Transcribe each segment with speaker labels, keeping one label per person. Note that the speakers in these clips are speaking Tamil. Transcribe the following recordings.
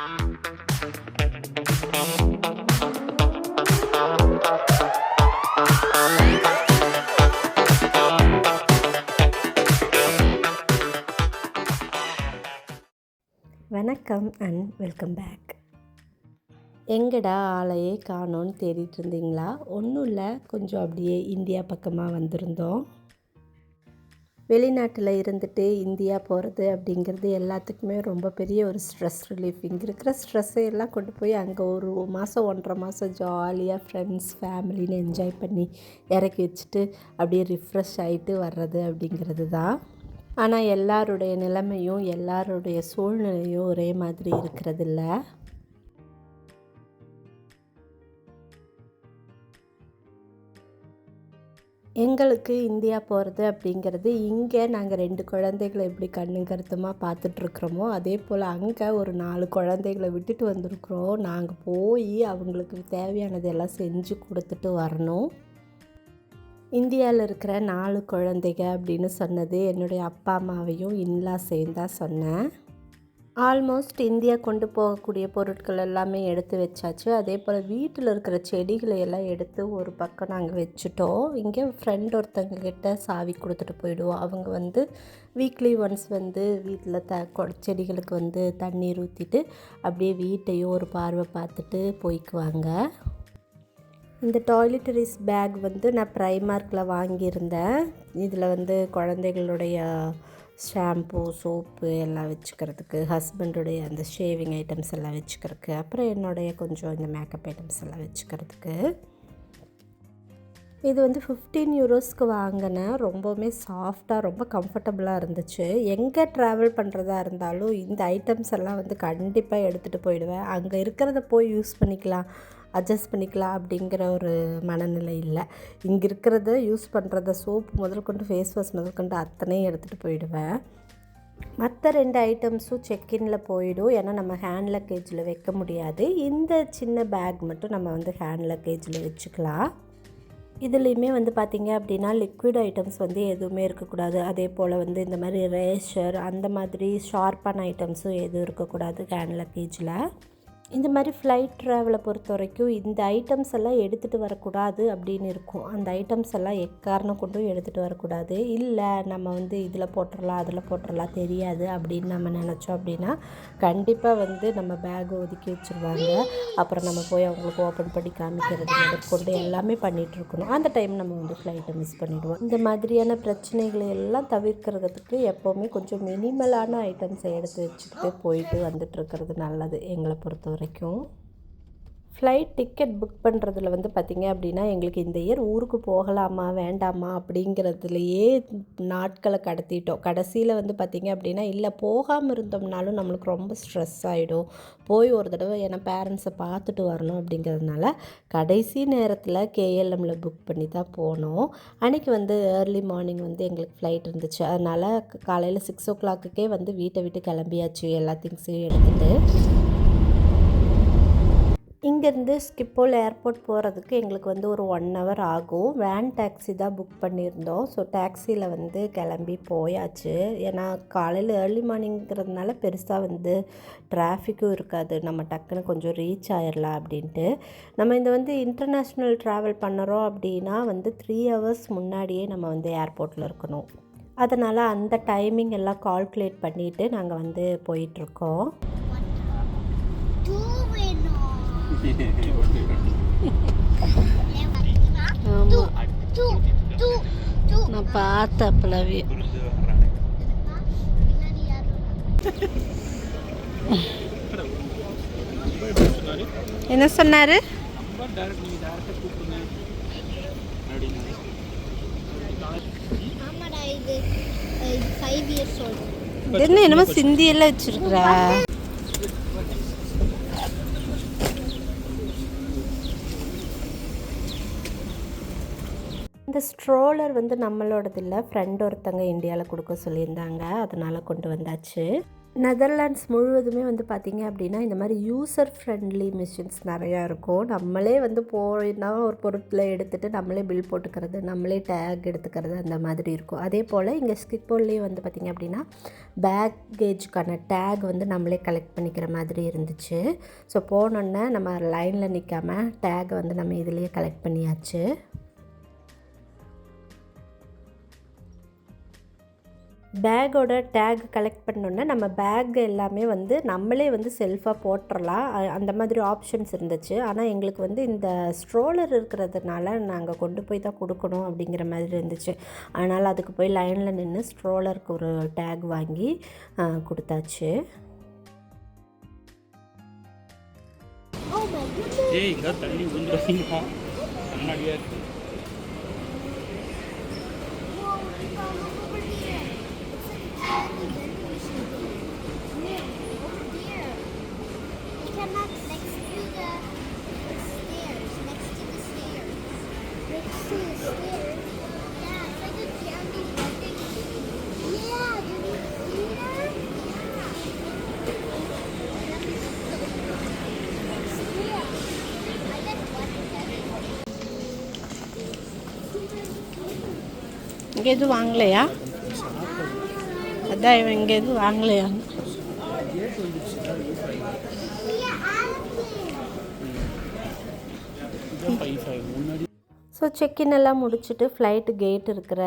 Speaker 1: வணக்கம் அண்ட் வெல்கம் பேக் எங்கடா ஆளையே காணோன்னு தேடிட்டு இருந்தீங்களா? ஒன்றும் இல்லை கொஞ்சம் அப்படியே இந்தியா பக்கமாக வந்திருந்தோம். வெளிநாட்டில் இருந்துட்டு இந்தியா போகிறது அப்படிங்கிறது எல்லாத்துக்குமே ரொம்ப பெரிய ஒரு ஸ்ட்ரெஸ் ரிலீஃப் இங்கே இருக்கிற ஸ்ட்ரெஸ்ஸை எல்லாம் கொண்டு போய் அங்கே ஒரு மாதம் ஒன்றரை மாதம் ஜாலியாக ஃப்ரெண்ட்ஸ் ஃபேமிலின்னு என்ஜாய் பண்ணி இறக்கி வச்சுட்டு அப்படியே ரிஃப்ரெஷ் ஆகிட்டு வர்றது அப்படிங்கிறது தான். ஆனால் எல்லாருடைய நிலைமையும் எல்லாருடைய சூழ்நிலையும் ஒரே மாதிரி இருக்கிறதில்ல எங்களுக்கு இந்தியா போகிறது அப்படிங்கிறது இங்கே நாங்கள் ரெண்டு குழந்தைகளை எப்படி கண்ணு கருத்துமாக பார்த்துட்ருக்குறோமோ அதே போல் அங்கே ஒரு நாலு குழந்தைகளை விட்டுட்டு வந்திருக்குறோம். நாங்கள் போய் அவங்களுக்கு தேவையானதெல்லாம் செஞ்சு கொடுத்துட்டு வரணும். இந்தியாவில் இருக்கிற நாலு குழந்தைங்க அப்படின்னு சொன்னது என்னுடைய அப்பா அம்மாவையும் இன்லா தான் சொன்னேன். ஆல்மோஸ்ட் இந்தியா கொண்டு போகக்கூடிய பொருட்கள் எல்லாமே எடுத்து வச்சாச்சு. அதே போல் வீட்டில் இருக்கிற செடிகளை எல்லாம் எடுத்து ஒரு பக்கம் நாங்கள் வச்சுட்டோம். இங்கே ஃப்ரெண்ட் ஒருத்தங்க கிட்ட சாவி கொடுத்துட்டு போயிடுவோம் அவங்க வந்து வீக்லி ஒன்ஸ் வந்து வீட்டில் த செடிகளுக்கு வந்து தண்ணீர் ஊற்றிட்டு அப்படியே வீட்டையும் ஒரு பார்வை பார்த்துட்டு போய்க்குவாங்க. இந்த டாய்லெட்டரிஸ் பேக் வந்து நான் ப்ரைமார்க்கில் வாங்கியிருந்தேன். இதில் வந்து குழந்தைகளுடைய ஷாம்பு சோப்பு எல்லாம் வச்சுக்கிறதுக்கு ஹஸ்பண்டுடைய அந்த ஷேவிங் ஐட்டம்ஸ் எல்லாம் வச்சுக்கிறதுக்கு அப்புறம் என்னுடைய கொஞ்சம் இந்த மேக்கப் ஐட்டம்ஸ் எல்லாம் வச்சுக்கிறதுக்கு. இது வந்து ஃபிஃப்டீன் யூரோஸ்க்கு வாங்கினேன். ரொம்பவுமே சாஃப்டாக ரொம்ப கம்ஃபர்டபுளாக இருந்துச்சு. எங்கே ட்ராவல் பண்ணுறதா இருந்தாலும் இந்த ஐட்டம்ஸ் எல்லாம் வந்து கண்டிப்பாக எடுத்துகிட்டு போயிடுவேன். அங்கே இருக்கிறத போய் யூஸ் பண்ணிக்கலாம். அட்ஜஸ்ட் பண்ணிக்கலாம் அப்படிங்கிற ஒரு மனநிலை இல்லை. இங்கே இருக்கிறத யூஸ் பண்ணுறத சோப்பு முதல் கொண்டு ஃபேஸ் வாஷ் முதல் கொண்டு அத்தனையும் எடுத்துகிட்டு போயிடுவேன். மற்ற ரெண்டு ஐட்டம்ஸும் செக்கின்ல போயிடும். ஏன்னா நம்ம ஹேண்ட் லக்கேஜில் வைக்க முடியாது. இந்த சின்ன பேக் மட்டும் நம்ம வந்து ஹேண்ட் லக்கேஜில் வச்சுக்கலாம். இதுலேயுமே வந்து பார்த்திங்க அப்படின்னா லிக்விட் ஐட்டம்ஸ் வந்து எதுவுமே இருக்கக்கூடாது. அதே போல் வந்து இந்த மாதிரி ரேஷர் அந்த மாதிரி ஷார்ப்பான ஐட்டம்ஸும் எதுவும் இருக்கக்கூடாது ஹேண்ட் லக்கேஜில் இந்த மாதிரி ஃப்ளைட் ட்ராவலை பொறுத்த வரைக்கும் இந்த ஐட்டம்ஸ் எல்லாம் எடுத்துகிட்டு வரக்கூடாது அப்படின்னு இருக்கும். அந்த ஐட்டம்ஸ் எல்லாம் எக்காரணம் கொண்டும் எடுத்துகிட்டு வரக்கூடாது. இல்லை நம்ம வந்து இதில் போட்டுடலாம் அதில் போட்டுடலாம் தெரியாது அப்படின்னு நம்ம நினச்சோம் அப்படின்னா கண்டிப்பாக வந்து நம்ம பேக் ஒதுக்கி வச்சுருவாங்க. அப்புறம் நம்ம போய் அவங்களுக்கு ஓப்பன் பண்ணி காமிக்கிறது கொண்டு எல்லாமே பண்ணிகிட்ருக்கணும் அந்த டைம் நம்ம வந்து ஃப்ளைட்டை மிஸ் பண்ணிவிடுவோம் இந்த மாதிரியான பிரச்சனைகளை எல்லாம் தவிர்க்கிறதுக்கு எப்போவுமே கொஞ்சம் மினிமலான ஐட்டம்ஸை எடுத்து வச்சுக்கிட்டு போயிட்டு வந்துட்டுருக்கிறது நல்லது. எங்களை பொறுத்தவரை. வரைக்கும் ஃப்ளைட் டிக்கெட் புக் பண்ணுறதுல வந்து பார்த்திங்க அப்படின்னா எங்களுக்கு இந்த இயர் ஊருக்கு போகலாமா வேண்டாமா அப்படிங்கிறதுலையே நாட்களை கடத்திட்டோம். கடைசியில் வந்து பார்த்திங்க அப்படின்னா இல்லை போகாமல் இருந்தோம்னாலும் நம்மளுக்கு ரொம்ப ஸ்ட்ரெஸ் ஆகிடும் போய் ஒரு தடவை ஏன்னா பேரண்ட்ஸை பார்த்துட்டு வரணும் அப்படிங்கிறதுனால கடைசி நேரத்தில் கேஎல்எம்மில் புக் பண்ணி தான் போனோம். அன்றைக்கி வந்து ஏர்லி மார்னிங் வந்து எங்களுக்கு ஃப்ளைட் இருந்துச்சு. அதனால் காலையில் சிக்ஸ் ஓ கிளாக்குக்கே வந்து வீட்டை விட்டு கிளம்பியாச்சு. எல்லா திங்ஸையும் எடுத்துகிட்டு இங்கேருந்து ஸ்கிப்போல் ஏர்போர்ட் போகிறதுக்கு எங்களுக்கு வந்து ஒரு ஒன் ஹவர் ஆகும். வேன் டேக்ஸி தான் புக் பண்ணியிருந்தோம். ஸோ டேக்ஸியில் வந்து கிளம்பி போயாச்சு. ஏன்னா காலையில் ஏர்லி மார்னிங்கிறதுனால பெருசாக வந்து டிராஃபிக்கும் இருக்காது. நம்ம டக்குன்னு கொஞ்சம் ரீச் ஆயிடலாம் அப்படின்ட்டு. நம்ம இந்த வந்து இன்டர்நேஷ்னல் ட்ராவல் பண்ணுறோம் அப்படின்னா வந்து த்ரீ ஹவர்ஸ் முன்னாடியே நம்ம வந்து ஏர்போர்ட்டில் இருக்கணும். அதனால் அந்த டைமிங் எல்லாம் கால்குலேட் பண்ணிவிட்டு நாங்கள் வந்து போயிட்டுருக்கோம். நான் பார்த்த என்ன சொன்னாரு? என்ன என்னமோ சிந்தியெல்லாம் வச்சிருக்கிறா. இந்த ஸ்ட்ரோலர் வந்து நம்மளோடது இல்லை ஃப்ரெண்ட் ஒருத்தங்க இந்தியாவில் கொடுக்க சொல்லியிருந்தாங்க. அதனால் கொண்டு வந்தாச்சு. நெதர்லாண்ட்ஸ் முழுவதுமே வந்து பார்த்திங்க அப்படின்னா இந்த மாதிரி யூசர் ஃப்ரெண்ட்லி மிஷின்ஸ் நிறையா இருக்கும். நம்மளே வந்து போனால் ஒரு பொருட்களை எடுத்துகிட்டு நம்மளே பில் போட்டுக்கிறது நம்மளே டேக் எடுத்துக்கிறது அந்த மாதிரி இருக்கும். அதே போல் இங்கே ஸ்கிப்போல்லேயே வந்து பார்த்திங்க அப்படின்னா பேக்கேஜுக்கான டேக் வந்து நம்மளே கலெக்ட் பண்ணிக்கிற மாதிரி இருந்துச்சு. ஸோ போனோன்னே நம்ம லைனில் நிற்காம டேக் வந்து நம்ம இதுலேயே கலெக்ட் பண்ணியாச்சு. பேக்கோட டேக் கலெக்ட் பண்ணோன்னே நம்ம பேக் எல்லாமே வந்து நம்மளே வந்து செல்ஃபாக போட்டுடலாம் அந்த மாதிரி ஆப்ஷன்ஸ் இருந்துச்சு. ஆனால் எங்களுக்கு வந்து இந்த ஸ்ட்ரோலர் இருக்கிறதுனால நாங்கள் கொண்டு போய் தான் கொடுக்கணும் அப்படிங்கிற மாதிரி இருந்துச்சு. அதனால் அதுக்கு போய் லைனில் நின்று ஸ்ட்ரோலருக்கு ஒரு டேக் வாங்கி கொடுத்தாச்சு.
Speaker 2: ஏய் இங்கே கண்ணாடியாக இருக்கு
Speaker 1: இங்கே எதுவும் வாங்கலையா அதான் இவன் இங்கே எதுவும் வாங்கலையா
Speaker 2: இதான் ஃபைவ் ஃபைவ் முன்னாடி
Speaker 1: ஸோ செக்இன் எல்லாம் முடிச்சுட்டு ஃப்ளைட்டு கேட் இருக்கிற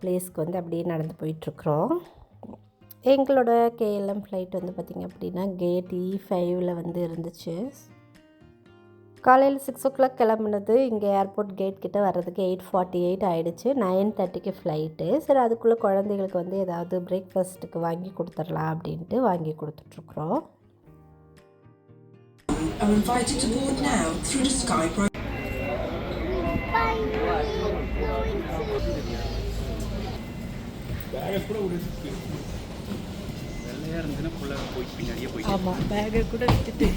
Speaker 1: பிளேஸ்க்கு வந்து அப்படியே நடந்து போயிட்டுருக்குறோம். எங்களோட கேஎல்எம் ஃப்ளைட் வந்து பார்த்திங்க அப்படின்னா கேட் இ ஃபைவ்ல வந்து இருந்துச்சு. காலையில் சிக்ஸ் ஓ கிளாக் கிளம்புனது இங்கே ஏர்போர்ட் கேட் கிட்ட வர்றதுக்கு எயிட் ஃபார்ட்டி எயிட் ஆகிடுச்சு நைன் தேர்ட்டிக்கு ஃப்ளைட்டு சரி அதுக்குள்ளே குழந்தைகளுக்கு வந்து ஏதாவது பிரேக்ஃபாஸ்ட்டுக்கு வாங்கி கொடுத்துடலாம் அப்படின்ட்டு வாங்கி கொடுத்துட்ருக்குறோம் ஆமாம் பேகை கூட விட்டுட்டு.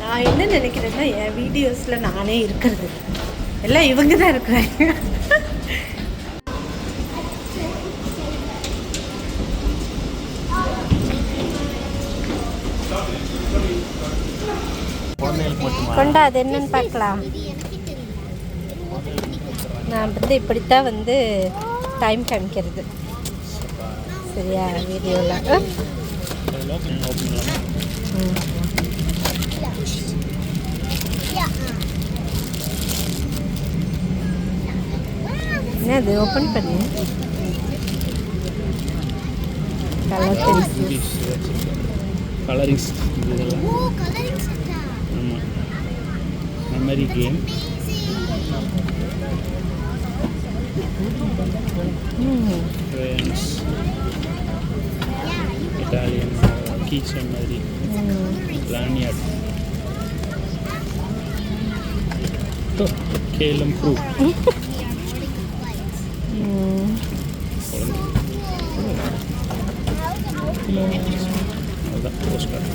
Speaker 1: நான் என்ன நினைக்கிறேன்னா என் வீடியோஸில் நானே இருக்கிறது. எல்லாம் இவங்க தான் இருக்கிறாங்க. கொண்டா அது என்னன்னு பார்க்கலாம். நான் வந்து இப்படித்தான் வந்து டைம் காமிக்கிறது. சரியா வீடியோவில் என்ன அது ஓப்பன் பண்ணு கலர் பென்சில்
Speaker 2: கலரிங்ஸ் இதெல்லாம். ஆமாம் memory game friends Italian kitchen மாதிரி லானியாட் கேலம் ப்ரூ அதுதான் post card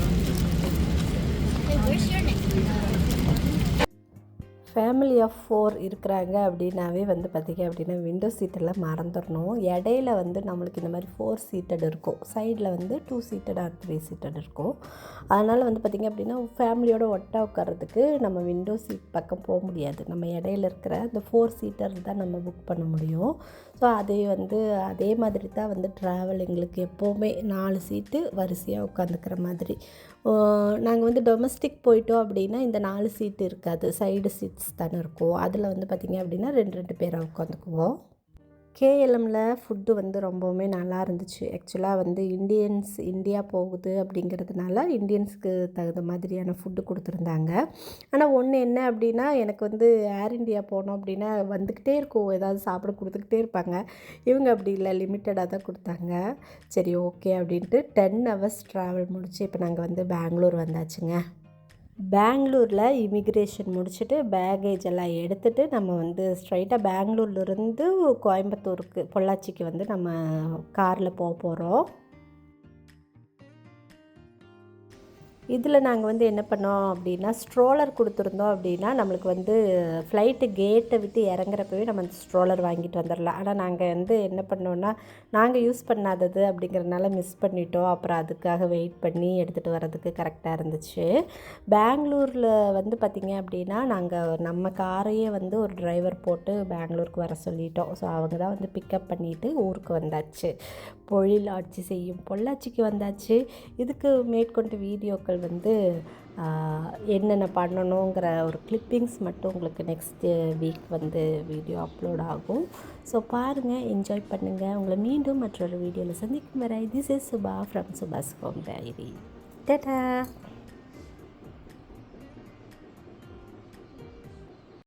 Speaker 1: family of four இருக்கிறாங்க அப்படின்னாவே வந்து பார்த்திங்க அப்படின்னா விண்டோ சீட்டெல்லாம் மறந்துடணும். இடையில வந்து நம்மளுக்கு இந்த மாதிரி ஃபோர் சீட்டட் இருக்கும். சைடில் வந்து two seated or three seated இருக்கும். அதனால் வந்து பார்த்திங்க அப்படின்னா ஃபேமிலியோட ஒட்டா உட்கார்றதுக்கு நம்ம விண்டோ சீட் பக்கம் போக முடியாது. நம்ம இடையில இருக்கிற அந்த ஃபோர் சீட்டர் தான் நம்ம புக் பண்ண முடியும். ஸோ அதே வந்து அதே மாதிரி தான் வந்து ட்ராவல் எங்களுக்கு எப்போவுமே நாலு சீட்டு வரிசையாக உட்காந்துக்கிற மாதிரி. நாங்கள் வந்து டொமஸ்டிக் போயிட்டோம் அப்படின்னா இந்த நாலு சீட்டு இருக்காது. சைடு சீட்ஸ் தானே இருக்கும். அதில் வந்து பார்த்திங்க அப்படின்னா ரெண்டு ரெண்டு பேராக உட்காந்துக்குவோம். கேஎல்எம்மில் ஃபுட்டு வந்து ரொம்பவுமே நல்லா இருந்துச்சு ஆக்சுவலாக வந்து இந்தியன்ஸ் இந்தியா போகுது அப்படிங்கிறதுனால இண்டியன்ஸ்க்கு தகுந்த மாதிரியான ஃபுட்டு கொடுத்துருந்தாங்க. ஆனால் ஒன்று என்ன அப்படின்னா எனக்கு வந்து ஏர் இந்தியா போனோம் அப்படின்னா வந்துக்கிட்டே இருக்கும். ஏதாவது சாப்பிட கொடுத்துக்கிட்டே இருப்பாங்க. இவங்க அப்படி இல்லை லிமிட்டடாக தான் கொடுத்தாங்க. சரி ஓகே அப்படின்ட்டு டென் ஹவர்ஸ் ட்ராவல் முடிச்சு இப்போ நாங்கள் வந்து பெங்களூர் வந்தாச்சுங்க. பெங்களூரில் இமிக்ரேஷன் முடிச்சுட்டு பேகேஜ் எல்லாம் எடுத்துகிட்டு நம்ம வந்து ஸ்ட்ரைட்டாக பெங்களூர்லேருந்து கோயம்புத்தூருக்கு பொள்ளாச்சிக்கு வந்து நம்ம காரில் போக போகிறோம் இதில் நாங்கள் வந்து என்ன பண்ணோம் அப்படின்னா ஸ்ட்ரோலர் கொடுத்துருந்தோம் அப்படின்னா நம்மளுக்கு வந்து ஃப்ளைட்டு கேட்டை விட்டு இறங்குறப்பவே நம்ம அந்த ஸ்ட்ரோலர் வாங்கிட்டு வந்துடலாம். ஆனால் நாங்கள் வந்து என்ன பண்ணோன்னா நாங்கள் யூஸ் பண்ணாதது அப்படிங்கிறதுனால மிஸ் பண்ணிட்டோம். அப்புறம் அதுக்காக வெயிட் பண்ணி எடுத்துகிட்டு வர்றதுக்கு கரெக்டாக இருந்துச்சு. பெங்களூரில் வந்து பார்த்திங்க அப்படின்னா நாங்கள் நம்ம காரையே வந்து ஒரு டிரைவர் போட்டு பெங்களூருக்கு வர சொல்லிட்டோம். ஸோ அவங்க தான் வந்து பிக்கப் பண்ணிவிட்டு ஊருக்கு வந்தாச்சு. பொழில் ஆட்சி செய்யும் பொள்ளாச்சிக்கு வந்தாச்சு. இதுக்கு மேற்கொண்டு வீடியோக்கள் வந்து என்னென்ன பண்ணணுங்கிற ஒரு கிளிப்பிங்ஸ் மட்டும் உங்களுக்கு நெக்ஸ்ட் வீக் வந்து வீடியோ அப்லோட் ஆகும். ஸோ பாருங்கள் என்ஜாய் பண்ணுங்கள் உங்களை மீண்டும் மற்றொரு வீடியோவில் சந்திக்கும் வரை திஸ் இஸ் சுபா ஃப்ரம் சுபாஸ் ஹோம் டைரி டேட்டா